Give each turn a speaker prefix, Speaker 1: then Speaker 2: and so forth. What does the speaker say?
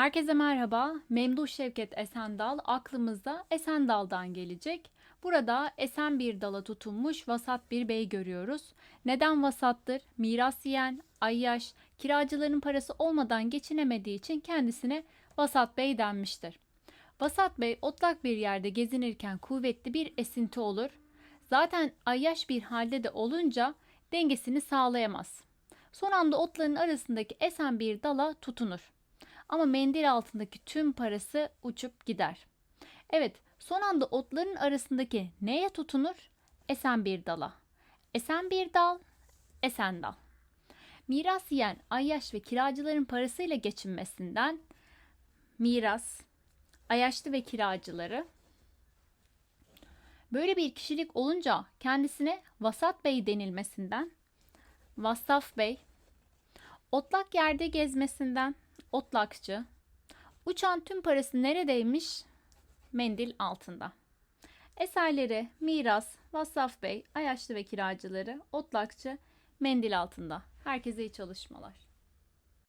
Speaker 1: Herkese merhaba. Memduh Şevket Esendal aklımızda Esendal'dan gelecek. Burada esen bir dala tutunmuş vasat bir bey görüyoruz. Neden vasattır? Miras yiyen, ayyaş, kiracıların parası olmadan geçinemediği için kendisine vasat bey denmiştir. Vasat bey otlak bir yerde gezinirken kuvvetli bir esinti olur. Zaten ayyaş bir halde de olunca dengesini sağlayamaz. Son anda otların arasındaki esen bir dala tutunur. Ama mendil altındaki tüm parası uçup gider. Evet, son anda otların arasındaki neye tutunur? Esen bir dala. Esen bir dal, esen dal. Miras yiyen ayyaş ve kiracıların parasıyla geçinmesinden miras, ayyaşlı ve kiracıları böyle bir kişilik olunca kendisine vasat bey denilmesinden vassaf bey, otlak yerde gezmesinden otlakçı, uçan tüm parası neredeymiş? Mendil altında. Eserleri miras, vassaf bey, ayaşlı ve kiracıları, otlakçı, mendil altında. Herkese iyi çalışmalar.